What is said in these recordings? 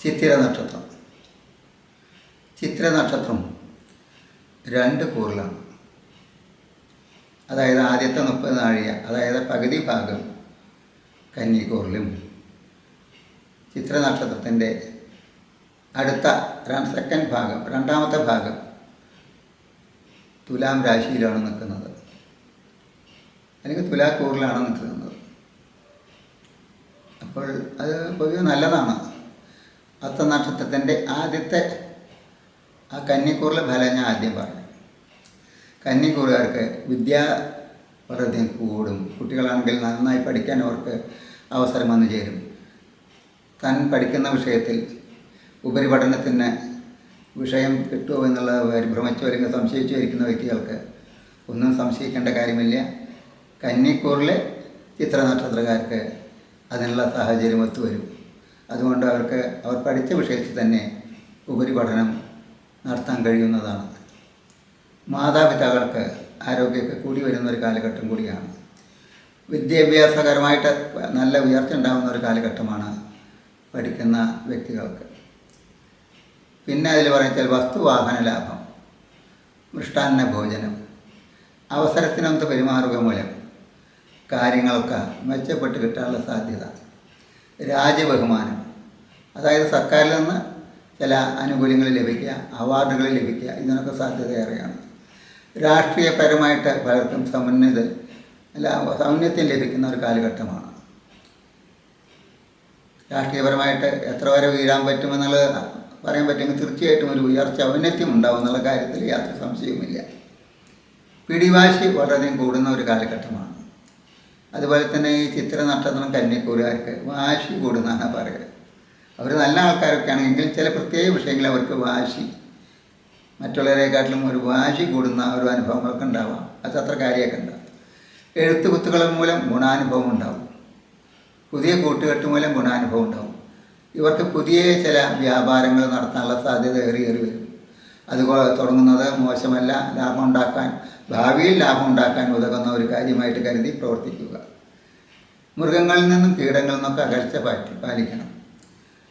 ചിത്തിര നക്ഷത്രം. ചിത്ര നക്ഷത്രം രണ്ട് കൂറിലാണ്. അതായത് ആദ്യത്തെ മുപ്പത് നാഴിക അതായത് പകുതി ഭാഗം കന്നിക്കൂറിലും ചിത്ര നക്ഷത്രത്തിന്റെ അടുത്ത സെക്കൻഡ് ഭാഗം രണ്ടാമത്തെ ഭാഗം തുലാം രാശിയിലാണ് നിൽക്കുന്നത്. അല്ലെങ്കിൽ തുലാക്കൂറിലാണ് നിൽക്കുന്നത്. അപ്പോൾ അത് പൊതുവെ നല്ലതാണ്. അത്ത നക്ഷത്രത്തിന്റെ ആദ്യത്തെ ആ കന്നിക്കൂറിലെ ഫലം ഞാൻ ആദ്യം പറഞ്ഞു. കന്നിക്കൂറുകാർക്ക് വിദ്യ കൂടും. കുട്ടികളാണെങ്കിൽ നന്നായി പഠിക്കാൻ അവർക്ക് അവസരം വന്നു ചേരും. താൻ പഠിക്കുന്ന വിഷയത്തിൽ ഉപരിപഠനത്തിന് വിഷയം കിട്ടുമോ എന്നുള്ള ഭ്രമിച്ചു വരുന്ന സംശയിച്ചു വരിക്കുന്ന വ്യക്തികൾക്ക് ഒന്നും സംശയിക്കേണ്ട കാര്യമില്ല. കന്നിക്കൂറിലെ ചിത്ര നക്ഷത്രക്കാർക്ക് അതിനുള്ള സാഹചര്യം ഒത്തുവരും അതുകൊണ്ട് അവർക്ക് അവർ പഠിച്ച വിഷയത്തിൽ തന്നെ ഉപരിപഠനം നടത്താൻ കഴിയുന്നതാണ്. മാതാപിതാക്കൾക്ക് ആരോഗ്യമൊക്കെ കൂടി വരുന്ന ഒരു കാലഘട്ടം കൂടിയാണ്. വിദ്യാഭ്യാസകരമായിട്ട് നല്ല ഉയർച്ച ഉണ്ടാകുന്ന ഒരു കാലഘട്ടമാണ് പഠിക്കുന്ന വ്യക്തികൾക്ക്. പിന്നെ അതിൽ പറഞ്ഞാൽ വസ്തുവാഹന ലാഭം മൃഷ്ടാന്ന ഭോജനം അവസരത്തിനൊത്ത് പെരുമാറുക മൂലം കാര്യങ്ങളൊക്കെ മെച്ചപ്പെട്ട് കിട്ടാനുള്ള സാധ്യത രാജ്യബഹുമാനം അതായത് സർക്കാരിൽ നിന്ന് ചില ആനുകൂല്യങ്ങൾ ലഭിക്കുക അവാർഡുകൾ ലഭിക്കുക ഇതിനൊക്കെ സാധ്യത ഏറെയാണ്. രാഷ്ട്രീയപരമായിട്ട് പലർക്കും സമന്വിത അല്ല സൗന്നത്യം ലഭിക്കുന്ന ഒരു കാലഘട്ടമാണ്. രാഷ്ട്രീയപരമായിട്ട് എത്ര വരെ ഉയരാൻ പറ്റുമെന്നുള്ളത് പറയാൻ പറ്റുമെങ്കിൽ തീർച്ചയായിട്ടും ഒരു ഉയർച്ച ഔന്നത്യം ഉണ്ടാവും എന്നുള്ള കാര്യത്തിൽ യാതൊരു സംശയവുമില്ല. പിടിവാശി വളരെയധികം കൂടുന്ന ഒരു കാലഘട്ടമാണ്. അതുപോലെ തന്നെ ഈ ചിത്ര നക്ഷത്രം കന്യക്കൂരുകാർക്ക് വാശി കൂടുന്നതാണ് പറയുക. അവർ നല്ല ആൾക്കാരൊക്കെ എങ്കിൽ ചില പ്രത്യേക വിഷയങ്ങൾ അവർക്ക് വാശി മറ്റുള്ളവരെക്കാട്ടിലും ഒരു വാശി കൂടുന്ന ഒരു അനുഭവങ്ങളൊക്കെ ഉണ്ടാവാം. അത് അത്ര കാര്യമൊക്കെ ഉണ്ടാവും എഴുത്തുകുത്തുകൾ മൂലം ഗുണാനുഭവം ഉണ്ടാവും. പുതിയ കൂട്ടുകെട്ട് മൂലം ഗുണാനുഭവം ഉണ്ടാവും. ഇവർക്ക് പുതിയ ചില വ്യാപാരങ്ങൾ നടത്താനുള്ള സാധ്യത ഏറി ഏറി വരും. അതുപോലെ തുടങ്ങുന്നത് മോശമല്ല. ലാഭം ഉണ്ടാക്കാൻ ഭാവിയിൽ ലാഭം ഉണ്ടാക്കാൻ ഉതകുന്ന ഒരു കാര്യമായിട്ട് കരുതി പ്രവർത്തിക്കുക. മൃഗങ്ങളിൽ നിന്നും കീടങ്ങളിൽ നിന്നൊക്കെ അകൽച്ച പാറ്റി പാലിക്കണം.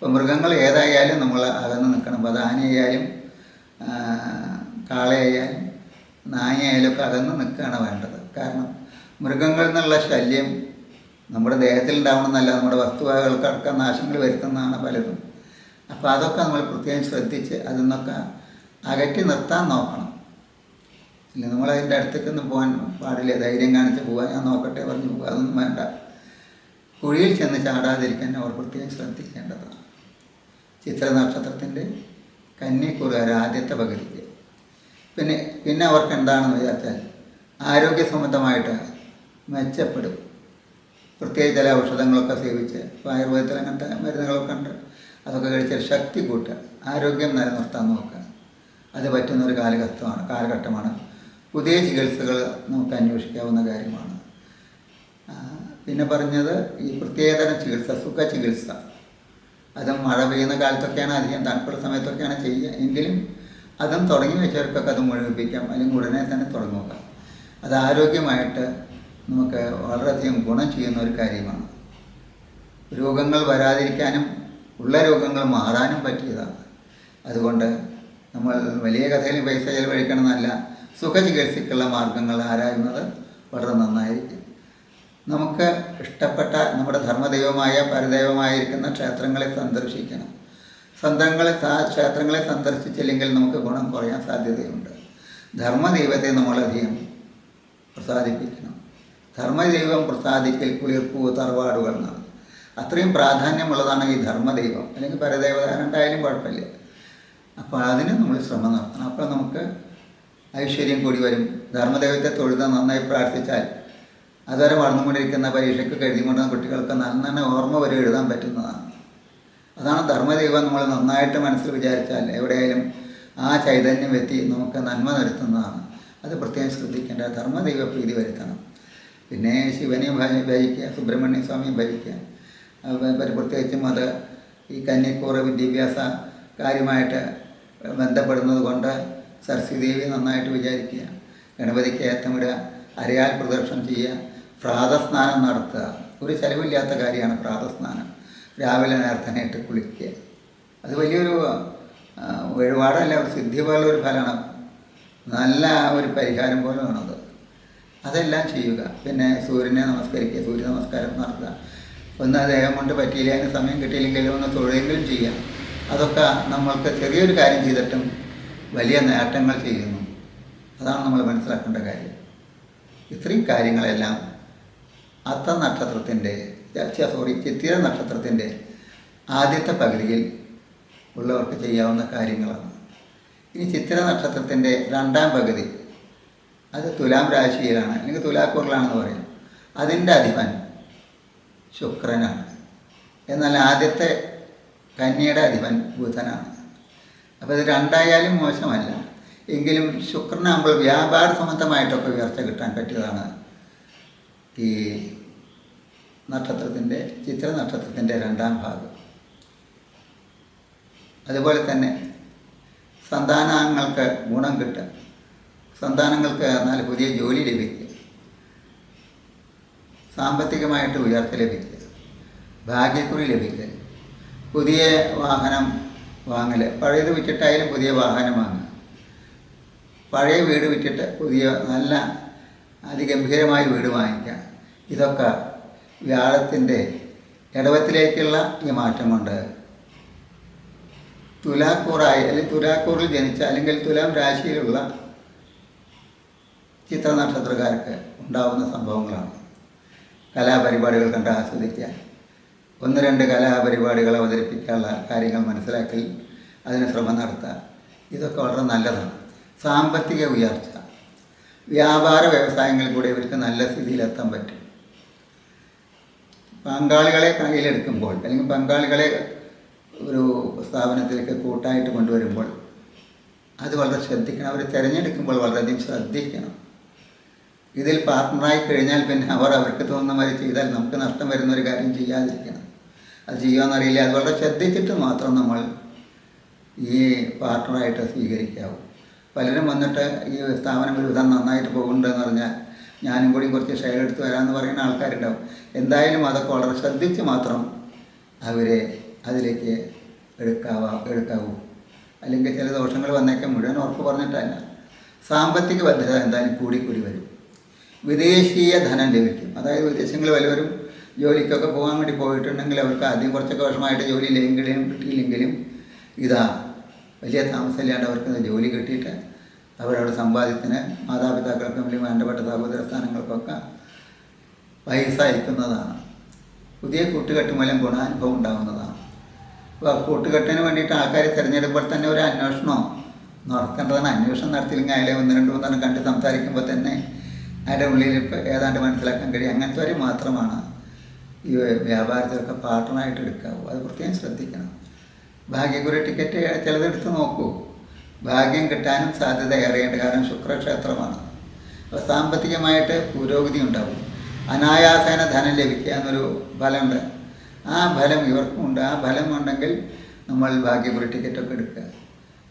ഇപ്പോൾ മൃഗങ്ങൾ ഏതായാലും നമ്മൾ അകന്ന് നിൽക്കണം. അപ്പോൾ ആനയായാലും കാളയായാലും നായയായാലും ഒക്കെ അകന്ന് നിൽക്കുകയാണ് വേണ്ടത്. കാരണം മൃഗങ്ങളിൽ നിന്നുള്ള ശല്യം നമ്മുടെ ദേഹത്തിൽ ഉണ്ടാവണമെന്നല്ല നമ്മുടെ വസ്തുവകകൾക്കടക്കം നാശങ്ങൾ വരുത്തുന്നതാണ് പലതും. അപ്പോൾ അതൊക്കെ നമ്മൾ പ്രത്യേകം ശ്രദ്ധിച്ച് അതിൽ നിന്നൊക്കെ അകറ്റി നിർത്താൻ നോക്കണം. ഇല്ല നമ്മൾ അതിന്റെ അടുത്തേക്കൊന്നും പോകാൻ പാടില്ല. ധൈര്യം കാണിച്ച് പോകാൻ ഞാൻ നോക്കട്ടെ പറഞ്ഞു പോകുക അതൊന്നും വേണ്ട. കുഴിയിൽ ചെന്ന് ചാടാതിരിക്കാൻ അവർ പ്രത്യേകം ശ്രദ്ധിക്കേണ്ടതാണ്. ചിത്ര നക്ഷത്രത്തിന്റെ ആദ്യത്തെ പകുതിക്ക്. പിന്നെ പിന്നെ അവർക്ക് എന്താണെന്ന് വിചാരിച്ചാൽ ആരോഗ്യ സംബന്ധമായിട്ട് മെച്ചപ്പെടും. പ്രത്യേകിച്ച് ചില ഔഷധങ്ങളൊക്കെ സേവിച്ച് ഇപ്പോൾ ആയുർവേദത്തിൽ അങ്ങനത്തെ മരുന്നുകളൊക്കെ ഉണ്ട് അതൊക്കെ കഴിച്ചാൽ ശക്തി കൂട്ടുക ആരോഗ്യം നിലനിർത്താൻ നോക്കുക. അത് പറ്റുന്ന ഒരു കാലഘട്ടമാണ് കാലഘട്ടമാണ്. പുതിയ ചികിത്സകൾ നമുക്ക് അന്വേഷിക്കാവുന്ന കാര്യമാണ്. പിന്നെ പറഞ്ഞത് ഈ പ്രത്യേകതരം ചികിത്സ സുഖ ചികിത്സ. അതും മഴ പെയ്യുന്ന കാലത്തൊക്കെയാണ് അധികം തണുപ്പുള്ള സമയത്തൊക്കെയാണ് ചെയ്യുക. എങ്കിലും അതും തുടങ്ങി വെച്ചവർക്കൊക്കെ അത് മുഴുവിപ്പിക്കാം. അല്ലെങ്കിൽ ഉടനെ തന്നെ തുടങ്ങുക. അത് ആരോഗ്യമായിട്ട് നമുക്ക് വളരെയധികം ഗുണം ചെയ്യുന്ന ഒരു കാര്യമാണ്. രോഗങ്ങൾ വരാതിരിക്കാനും ഉള്ള രോഗങ്ങൾ മാറാനും പറ്റിയതാണ്. അതുകൊണ്ട് നമ്മൾ വലിയ കഥയിൽ പൈസ ചെലവഴിക്കണമെന്നല്ല സുഖചികിത്സയ്ക്കുള്ള മാർഗങ്ങൾ ആരായുന്നത് വളരെ നന്നായിരിക്കും. നമുക്ക് ഇഷ്ടപ്പെട്ട നമ്മുടെ ധർമ്മദൈവമായ പരദൈവമായിരിക്കുന്ന ക്ഷേത്രങ്ങളെ സന്ദർശിക്കണം. സ്വന്തങ്ങളെ ക്ഷേത്രങ്ങളെ സന്ദർശിച്ചില്ലെങ്കിൽ നമുക്ക് ഗുണം കുറയാൻ സാധ്യതയുണ്ട്. ധർമ്മദൈവത്തെ നമ്മളധികം പ്രസാദിപ്പിക്കണം. ധർമ്മദൈവം പ്രസാദിക്കൽ കുളിർപ്പൂ തറവാടുകൾ എന്നാണ്. അത്രയും പ്രാധാന്യമുള്ളതാണ് ഈ ധർമ്മദൈവം. അല്ലെങ്കിൽ പരദേവത രണ്ടായാലും കുഴപ്പമില്ല. അപ്പോൾ അതിന് നമ്മൾ ശ്രമം നടത്തണം. അപ്പോൾ നമുക്ക് ഐശ്വര്യം കൂടി വരും. ധർമ്മദൈവത്തെ തൊഴുത നന്നായി പ്രാർത്ഥിച്ചാൽ അതുവരെ വളർന്നുകൊണ്ടിരിക്കുന്ന പരീക്ഷയ്ക്ക് എഴുതിക്കൊണ്ടുന്ന കുട്ടികൾക്ക് നല്ല തന്നെ ഓർമ്മ വരെ എഴുതാൻ പറ്റുന്നതാണ്. അതാണ് ധർമ്മദൈവം നമ്മൾ നന്നായിട്ട് മനസ്സിൽ വിചാരിച്ചാൽ എവിടെയായാലും ആ ചൈതന്യം എത്തി നമുക്ക് നന്മ വരുത്തുന്നതാണ്. അത് പ്രത്യേകം ശ്രദ്ധിക്കേണ്ട. ധർമ്മദൈവ പ്രീതി വരുത്തണം. പിന്നെ ശിവനെ ഭജ- ഭജിക്കുക സുബ്രഹ്മണ്യ സ്വാമിയെ ഭജിക്കുക. പ്രത്യേകിച്ചും അത് ഈ കന്യക്കൂറ് വിദ്യാഭ്യാസ കാര്യമായിട്ട് ബന്ധപ്പെടുന്നത് കൊണ്ട് സരസ്വതി ദേവി നന്നായിട്ട് വിചാരിക്കുക. ഗണപതിക്ക് ഏത്തമിടുക അരയാൽ പ്രദർശനം ചെയ്യുക. പ്രാതസ്നാനം നടത്തുക. ഒരു ചെലവില്ലാത്ത കാര്യമാണ് പ്രാതസ്നാനം. രാവിലെ നേരത്തനായിട്ട് കുളിക്കുക. അത് വലിയൊരു ആ, വഴിപാടല്ല ഒരു സിദ്ധി പോലുള്ള ഒരു ഫലമാണ്. നല്ല ഒരു പരിഹാരം പോലെ വേണത് അതെല്ലാം ചെയ്യുക. പിന്നെ സൂര്യനെ നമസ്കരിക്കുക സൂര്യ നമസ്കാരം നടത്തുക. ഒന്ന് ദേഹം കൊണ്ട് പറ്റിയില്ല അതിന് സമയം കിട്ടിയില്ലെങ്കിലും ഒന്ന് തൊഴിലെങ്കിലും ചെയ്യാം. അതൊക്കെ നമ്മൾക്ക് ചെറിയൊരു കാര്യം ചെയ്തിട്ടും വലിയ നേട്ടങ്ങൾ ചെയ്യുന്നു. അതാണ് നമ്മൾ മനസ്സിലാക്കേണ്ട കാര്യം. ഇത്രയും കാര്യങ്ങളെല്ലാം അത്ത നക്ഷത്രത്തിന്റെ സോറി ചിത്തിര നക്ഷത്രത്തിന്റെ ആദ്യത്തെ പകുതിയിൽ ഉള്ളവർക്ക് ചെയ്യാവുന്ന കാര്യങ്ങളാണ്. ഇനി ചിത്തിര നക്ഷത്രത്തിന്റെ രണ്ടാം പകുതി അത് തുലാം രാശിയിലാണ് അല്ലെങ്കിൽ തുലാക്കൂറിലാണെന്ന് പറയും. അതിന്റെ അധിപൻ ശുക്രനാണ്. എന്നാൽ ആദ്യത്തെ കന്യയുടെ അധിപൻ ബുധനാണ്. അപ്പോൾ ഇത് രണ്ടായാലും മോശമല്ല. എങ്കിലും ശുക്രനാകുമ്പോൾ വ്യാപാര സംബന്ധമായിട്ടൊക്കെ ഉയർച്ച കിട്ടാൻ പറ്റിയതാണ്. ഈ നക്ഷത്രത്തിന്റെ ചിത്ര നക്ഷത്രത്തിന്റെ രണ്ടാം ഭാഗം. അതുപോലെ തന്നെ സന്താനങ്ങൾക്ക് ഗുണം കിട്ടുക. സന്താനങ്ങൾക്ക് എന്നാൽ പുതിയ ജോലി ലഭിക്കുക. സാമ്പത്തികമായിട്ട് ഉയർച്ച ലഭിക്കുക. ഭാഗ്യക്കുറി ലഭിക്കുക. പുതിയ വാഹനം വാങ്ങൽ പഴയത് വിറ്റിട്ടായാലും പുതിയ വാഹനം വാങ്ങുക. പഴയ വീട് വിറ്റിട്ട് പുതിയ നല്ല അതിഗംഭീരമായ വീട് വാങ്ങിക്കുക. ഇതൊക്കെ വ്യാഴത്തിന്റെ ഇടവത്തിലേക്കുള്ള ഈ മാറ്റമുണ്ട്. തുലാക്കൂറായി അല്ലെങ്കിൽ തുലാക്കൂറിൽ ജനിച്ച അല്ലെങ്കിൽ തുലാം രാശിയിലുള്ള ചിത്ര നക്ഷത്രക്കാർക്ക് ഉണ്ടാവുന്ന സംഭവങ്ങളാണ്. കലാപരിപാടികൾ കണ്ട് ആസ്വദിക്കുക. ഒന്ന് രണ്ട് കലാപരിപാടികൾ അവതരിപ്പിക്കാനുള്ള കാര്യങ്ങൾ മനസ്സിലാക്കി അതിന് ശ്രമം നടത്തുക. ഇതൊക്കെ വളരെ നല്ലതാണ്. സാമ്പത്തിക ഉയർച്ച. വ്യാപാര വ്യവസായങ്ങളിൽ കൂടെ ഇവർക്ക് നല്ല സ്ഥിതിയിലെത്താൻ പറ്റും. പങ്കാളികളെ കയ്യിലെടുക്കുമ്പോൾ അല്ലെങ്കിൽ പങ്കാളികളെ ഒരു സ്ഥാപനത്തിലേക്ക് കൂട്ടായിട്ട് കൊണ്ടുവരുമ്പോൾ അത് വളരെ ശ്രദ്ധിക്കണം. അവർ തിരഞ്ഞെടുക്കുമ്പോൾ വളരെയധികം ശ്രദ്ധിക്കണം. ഇതിൽ പാർട്ട്ണറായി കഴിഞ്ഞാൽ പിന്നെ അവർ അവർക്ക് തോന്നുന്ന മാതിരി ചെയ്താൽ നമുക്ക് നഷ്ടം വരുന്ന ഒരു കാര്യം ചെയ്യാതിരിക്കണം. അത് ചെയ്യുമെന്നറിയില്ല അത് വളരെ ശ്രദ്ധിച്ചിട്ട് മാത്രം നമ്മൾ ഈ പാർട്ട്ണറായിട്ട് സ്വീകരിക്കാവൂ. പലരും വന്നിട്ട് ഈ സ്ഥാപനം ഒരു വിധം നന്നായിട്ട് പോകുന്നുണ്ടെന്ന് പറഞ്ഞാൽ ഞാനും കൂടി കുറച്ച് ഷെയർ എടുത്ത് വരാമെന്ന് പറയുന്ന ആൾക്കാരുണ്ടാവും. എന്തായാലും അതൊക്കെ വളരെ ശ്രദ്ധിച്ച് മാത്രം അവരെ അതിലേക്ക് എടുക്കാവാ എടുക്കാവൂ. അല്ലെങ്കിൽ ചില ദോഷങ്ങൾ വന്നേക്കാൻ മുഴുവൻ ഉറപ്പ് പറഞ്ഞിട്ടല്ല. സാമ്പത്തിക ഭദ്രത എന്തായാലും കൂടിക്കൂടി കൂടി വരും. വിദേശീയ ധനം ലഭിക്കും. അതായത് വിദേശങ്ങളിൽ വല്ലവരും ജോലിക്കൊക്കെ പോകാൻ വേണ്ടി പോയിട്ടുണ്ടെങ്കിൽ അവർക്ക് ആദ്യം കുറച്ചൊക്കെ വർഷമായിട്ട് ജോലി ഇല്ലെങ്കിലും കിട്ടിയില്ലെങ്കിലും ഇതാ വലിയ താമസമില്ലാണ്ട് അവർക്ക് ജോലി കിട്ടിയിട്ട് അവരവിടെ സമ്പാദ്യത്തിന് മാതാപിതാക്കൾക്കും അല്ലെങ്കിൽ വേണ്ടപ്പെട്ട സഹോദര സ്ഥാനങ്ങൾക്കൊക്കെ പൈസ അയക്കുന്നതാണ് പുതിയ കൂട്ടുകെട്ട് മൂലം ഗുണാനുഭവം ഉണ്ടാകുന്നതാണ് അപ്പോൾ കൂട്ടുകെട്ടിന് വേണ്ടിയിട്ട് ആൾക്കാരെ തിരഞ്ഞെടുക്കുമ്പോൾ തന്നെ ഒരു അന്വേഷണമോ നടത്തേണ്ടതാണ്. അന്വേഷണം നടത്തിയില്ലെങ്കിൽ അയാളെ ഒന്ന് രണ്ട് മൂന്നെണ്ണം കണ്ട് സംസാരിക്കുമ്പോൾ തന്നെ അയാളുടെ ഉള്ളിൽ ഇപ്പോൾ ഏതാണ്ട് മനസ്സിലാക്കാൻ കഴിയും. അങ്ങനത്തെ ഒരു മാത്രമാണ് ഈ വ്യാപാരത്തിലൊക്കെ പാർട്ട്ണറായിട്ട് എടുക്കാവൂ. അത് പ്രത്യേകം ശ്രദ്ധിക്കണം. ഭാഗ്യക്കുറി ടിക്കറ്റ് ചിലതെടുത്ത് നോക്കൂ. ഭാഗ്യം കിട്ടാനും സാധ്യത ഏറെയുണ്ട്. കാരണം ശുക്രക്ഷേത്രമാണ്. അപ്പോൾ സാമ്പത്തികമായിട്ട് പുരോഗതി ഉണ്ടാവും. അനായാസേന ധനം ലഭിക്കുക എന്നൊരു ഫലമുണ്ട്. ആ ഫലം ഇവർക്കും ഉണ്ട്. ആ ഫലം ഉണ്ടെങ്കിൽ നമ്മൾ ഭാഗ്യപുരി ടിക്കറ്റൊക്കെ എടുക്കുക.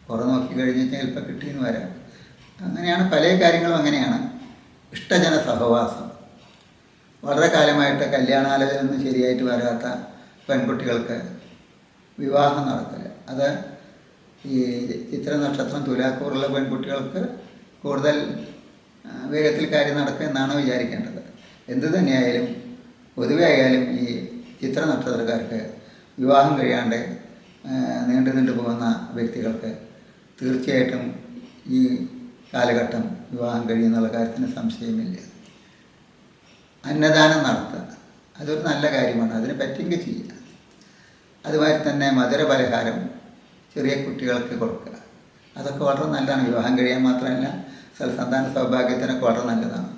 കുറേ നോക്കി കഴിഞ്ഞ് ചിലപ്പോൾ കിട്ടിയെന്ന് വരാം. അങ്ങനെയാണ് പല കാര്യങ്ങളും അങ്ങനെയാണ്. ഇഷ്ടജന സഹവാസം. വളരെ കാലമായിട്ട് കല്യാണാലോചനയൊന്നും ശരിയായിട്ട് വരാത്ത പെൺകുട്ടികൾക്ക് വിവാഹം നടക്കില്ല അത് ഈ ചിത്ര നക്ഷത്രം തുലാക്കൂറുള്ള പെൺകുട്ടികൾക്ക് കൂടുതൽ വേഗത്തിൽ കാര്യം നടക്കുക എന്നാണ് വിചാരിക്കേണ്ടത്. എന്തു തന്നെയായാലും പൊതുവെ ആയാലും ഈ ചിത്ര നക്ഷത്രക്കാർക്ക് വിവാഹം കഴിയാണ്ട് നീണ്ടു നീണ്ടു പോകുന്ന വ്യക്തികൾക്ക് തീർച്ചയായിട്ടും ഈ കാലഘട്ടം വിവാഹം കഴിയുന്നുള്ള കാര്യത്തിന് സംശയമില്ല. അന്നദാനം നടത്തുക. അതൊരു നല്ല കാര്യമാണ്. അതിനെ പറ്റിയെങ്കിൽ ചെയ്യുക അതുമാതിരി തന്നെ മധുര പലഹാരം ചെറിയ കുട്ടികൾക്ക് കൊടുക്കുക. അതൊക്കെ വളരെ നല്ലതാണ്. വിവാഹം കഴിയാൻ മാത്രമല്ല സൽസന്താന സൗഭാഗ്യത്തിനൊക്കെ വളരെ നല്ലതാണ്.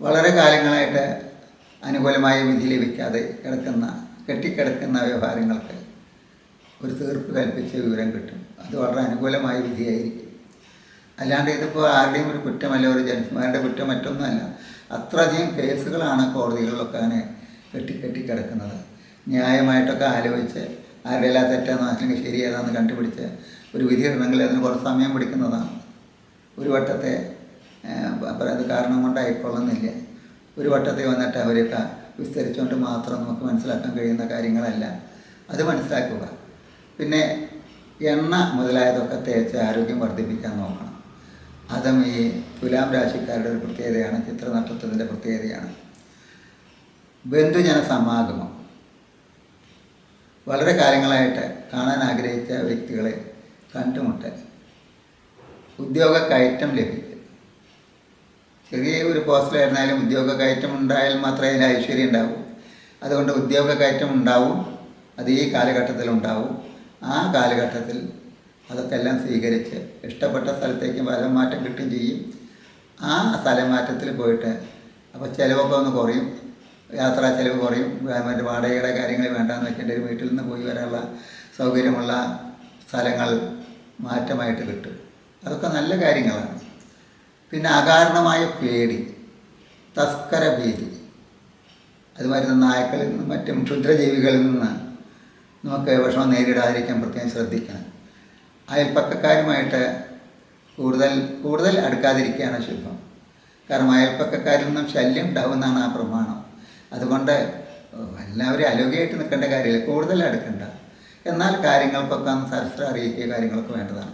വളരെ കാലങ്ങളായിട്ട് അനുകൂലമായ വിധി ലഭിക്കാതെ കിടക്കുന്ന കെട്ടിക്കിടക്കുന്ന വ്യവഹാരങ്ങൾക്ക് ഒരു തീർപ്പ് കൽപ്പിച്ച വിവരം കിട്ടും. അത് വളരെ അനുകൂലമായ വിധിയായിരിക്കും. അല്ലാണ്ട് ഇതിപ്പോൾ ആരുടെയും ഒരു കുറ്റമല്ല ഒരു ജഡ്ജിമാരുടെ കുറ്റം മറ്റൊന്നുമല്ല. അത്രയധികം കേസുകളാണ് കോടതികളിലൊക്കെ അങ്ങനെ കെട്ടി കെട്ടി കിടക്കുന്നത്. ന്യായമായിട്ടൊക്കെ ആലോചിച്ച് ആരുടെ തെറ്റാണ് അല്ലെങ്കിൽ ശരിയേതാന്ന് കണ്ടുപിടിച്ച് ഒരു വിധി വരണമെങ്കിൽ അതിന് കുറച്ച് സമയം പിടിക്കുന്നതാണ്. ഒരു വട്ടത്തെ അത് കാരണം കൊണ്ടായിക്കൊള്ളുന്നില്ല ഒരു വട്ടത്തെ വന്നിട്ട് അവരൊക്കെ വിസ്തരിച്ചുകൊണ്ട് മാത്രം നമുക്ക് മനസ്സിലാക്കാൻ കഴിയുന്ന കാര്യങ്ങളല്ല. അത് മനസ്സിലാക്കുക. പിന്നെ എണ്ണ മുതലായതൊക്കെ തേച്ച് ആരോഗ്യം വർദ്ധിപ്പിക്കാൻ നോക്കണം. അതും ഈ തുലാം രാശിക്കാരുടെ ഒരു പ്രത്യേകതയാണ് ചിത്രനക്ഷത്രത്തിന്റെ പ്രത്യേകതയാണ്. ബന്ധുജന സമാഗമം. വളരെ കാലങ്ങളായിട്ട് കാണാൻ ആഗ്രഹിച്ച വ്യക്തികളെ കണ്ടുമുട്ടൽ. ഉദ്യോഗ കയറ്റം ലഭിക്കും ചെറിയ ഒരു പോസ്റ്റിലായിരുന്നാലും ഉദ്യോഗ കയറ്റം ഉണ്ടായാൽ മാത്രമേ അതിന് ഐശ്വര്യം ഉണ്ടാവൂ. അതുകൊണ്ട് ഉദ്യോഗ കയറ്റം ഉണ്ടാവും അത് ഈ കാലഘട്ടത്തിൽ ഉണ്ടാവും. ആ കാലഘട്ടത്തിൽ അതൊക്കെ എല്ലാം സ്വീകരിച്ച് ഇഷ്ടപ്പെട്ട സ്ഥലത്തേക്ക് ഫലം മാറ്റം കിട്ടുകയും ചെയ്യും. ആ സ്ഥലം മാറ്റത്തിൽ പോയിട്ട് അപ്പോൾ ചിലവൊക്കെ ഒന്ന് കുറയും. യാത്രാ ചിലവ് കുറയും. മറ്റേ വാടകയുടെ കാര്യങ്ങൾ വേണ്ടാന്ന് വെച്ചിട്ട് ഒരു വീട്ടിൽ നിന്ന് പോയി വരാനുള്ള സൗകര്യമുള്ള സ്ഥലങ്ങൾ മാറ്റമായിട്ട് കിട്ടും. അതൊക്കെ നല്ല കാര്യങ്ങളാണ്. പിന്നെ അകാരണമായ പേടി തസ്കര ഭീതി. അതുമാതിരി നായ്ക്കളിൽ നിന്നും മറ്റും ക്ഷുദ്രജീവികളിൽ നിന്ന് നമുക്ക് വിഷമം നേരിടാതിരിക്കാൻ പ്രത്യേകം ശ്രദ്ധിക്കണം. അയൽപ്പക്കക്കാരുമായിട്ട് കൂടുതൽ കൂടുതൽ അടുക്കാതിരിക്കുകയാണ് ശുഭം. കാരണം അയൽപ്പക്കക്കാരിൽ നിന്നും ശല്യം ഉണ്ടാവുന്നതാണ് ആ പ്രമാണം. അതുകൊണ്ട് എല്ലാവരും അലോഗ്യമായിട്ട് നിൽക്കേണ്ട കാര്യമില്ല കൂടുതൽ അടുക്കണ്ട എന്നാൽ കാര്യങ്ങൾക്കൊക്കെ ഒന്ന് സരസ്ത്ര അറിയിക്കുക കാര്യങ്ങളൊക്കെ വേണ്ടതാണ്.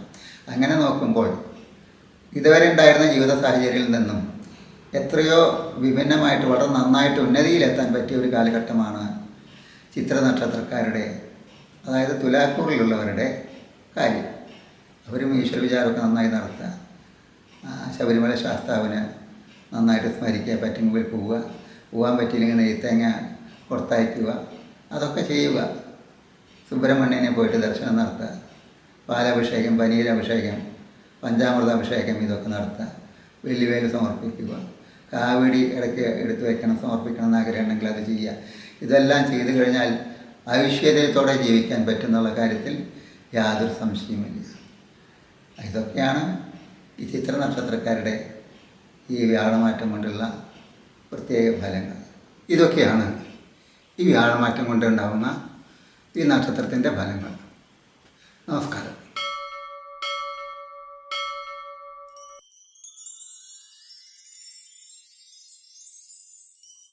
അങ്ങനെ നോക്കുമ്പോൾ ഇതുവരെ ഉണ്ടായിരുന്ന ജീവിത സാഹചര്യത്തിൽ നിന്നും എത്രയോ വിഭിന്നമായിട്ട് വളരെ നന്നായിട്ട് ഉന്നതിയിലെത്താൻ പറ്റിയ ഒരു കാലഘട്ടമാണ് ചിത്ര നക്ഷത്രക്കാരുടെ അതായത് തുലാക്കൂറിലുള്ളവരുടെ കാര്യം. അവരും ഈശ്വര വിചാരമൊക്കെ നന്നായി നടത്തുക. ശബരിമല ശാസ്താവിന് നന്നായിട്ട് സ്മരിക്കുക പറ്റുമെങ്കിൽ പോവുക. പോകാൻ പറ്റിയില്ലെങ്കിൽ നെയ്ത്തേങ്ങ പുറത്തയക്കുക അതൊക്കെ ചെയ്യുക. സുബ്രഹ്മണ്യനെ പോയിട്ട് ദർശനം നടത്തുക. പാലഭിഷേകം പനീരഭിഷേകം പഞ്ചാമൃത അഭിഷേകം ഇതൊക്കെ നടത്തുക. വെല്ലുവേൽ സമർപ്പിക്കുക. കാവടി ഇടയ്ക്ക് എടുത്തു വയ്ക്കണം സമർപ്പിക്കണം എന്ന് ആഗ്രഹമുണ്ടെങ്കിൽ അത് ചെയ്യുക. ഇതെല്ലാം ചെയ്തു കഴിഞ്ഞാൽ ഐശ്വര്യത്തോടെ ജീവിക്കാൻ പറ്റുന്നുള്ള കാര്യത്തിൽ യാതൊരു സംശയമില്ല ഇതൊക്കെയാണ് ഈ ചിത്ര നക്ഷത്രക്കാരുടെ ഈ വ്യാഴമാറ്റം കൊണ്ടുള്ള പ്രത്യേക ഫലങ്ങൾ. ഇതൊക്കെയാണ് ഈ വ്യാഴമാറ്റം കൊണ്ടുണ്ടാകുന്ന ഈ നക്ഷത്രത്തിന്റെ ഫലങ്ങൾ. നമസ്കാരം.